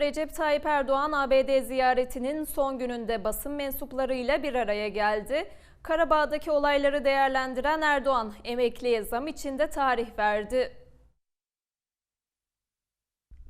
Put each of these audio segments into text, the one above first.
Recep Tayyip Erdoğan ABD ziyaretinin son gününde basın mensuplarıyla bir araya geldi. Karabağ'daki olayları değerlendiren Erdoğan emekliye zam için de tarih verdi.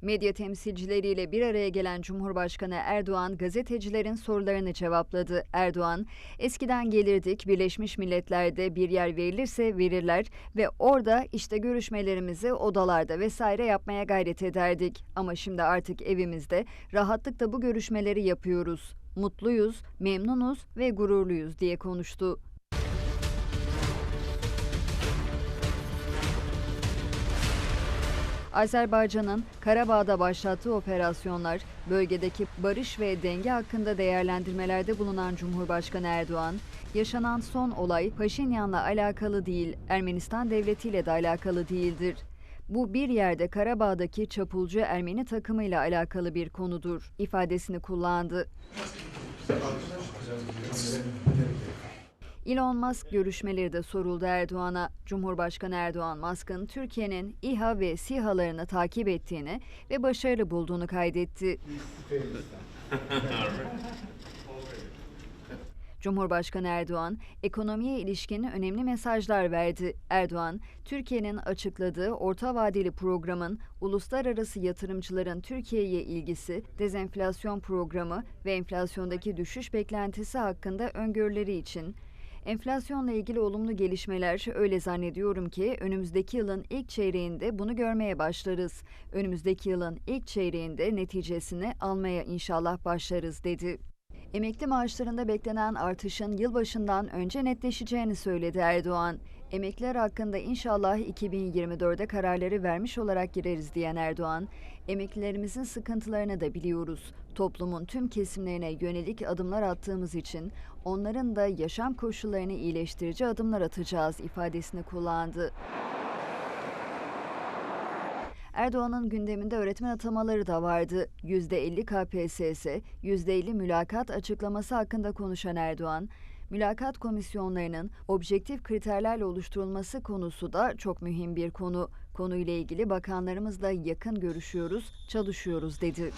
Medya temsilcileriyle bir araya gelen Cumhurbaşkanı Erdoğan gazetecilerin sorularını cevapladı. Erdoğan, eskiden gelirdik Birleşmiş Milletler'de bir yer verilirse verirler ve orada işte görüşmelerimizi odalarda vesaire yapmaya gayret ederdik. Ama şimdi artık evimizde rahatlıkla bu görüşmeleri yapıyoruz. Mutluyuz, memnunuz ve gururluyuz diye konuştu. Azerbaycan'ın Karabağ'da başlattığı operasyonlar, bölgedeki barış ve denge hakkında değerlendirmelerde bulunan Cumhurbaşkanı Erdoğan, yaşanan son olay Paşinyan'la alakalı değil, Ermenistan devletiyle de alakalı değildir. Bu bir yerde Karabağ'daki çapulcu Ermeni takımıyla alakalı bir konudur ifadesini kullandı. Elon Musk görüşmeleri de soruldu Erdoğan'a. Cumhurbaşkanı Erdoğan, Musk'ın Türkiye'nin İHA ve SİHA'larını takip ettiğini ve başarılı bulduğunu kaydetti. Cumhurbaşkanı Erdoğan, ekonomiye ilişkin önemli mesajlar verdi. Erdoğan, Türkiye'nin açıkladığı orta vadeli programın uluslararası yatırımcıların Türkiye'ye ilgisi, dezenflasyon programı ve enflasyondaki düşüş beklentisi hakkında öngörüleri için Enflasyonla ilgili olumlu gelişmeler öyle zannediyorum ki önümüzdeki yılın ilk çeyreğinde bunu görmeye başlarız. Önümüzdeki yılın ilk çeyreğinde neticesini almaya inşallah başlarız dedi. Emekli maaşlarında beklenen artışın yılbaşından önce netleşeceğini söyledi Erdoğan. Emekliler hakkında inşallah 2024'de kararları vermiş olarak gireriz diyen Erdoğan, emeklilerimizin sıkıntılarını da biliyoruz. Toplumun tüm kesimlerine yönelik adımlar attığımız için onların da yaşam koşullarını iyileştirici adımlar atacağız ifadesini kullandı. Erdoğan'ın gündeminde öğretmen atamaları da vardı. %50 KPSS, %50 mülakat açıklaması hakkında konuşan Erdoğan, mülakat komisyonlarının objektif kriterlerle oluşturulması konusu da çok mühim bir konu. Konuyla ilgili bakanlarımızla yakın görüşüyoruz, çalışıyoruz dedi.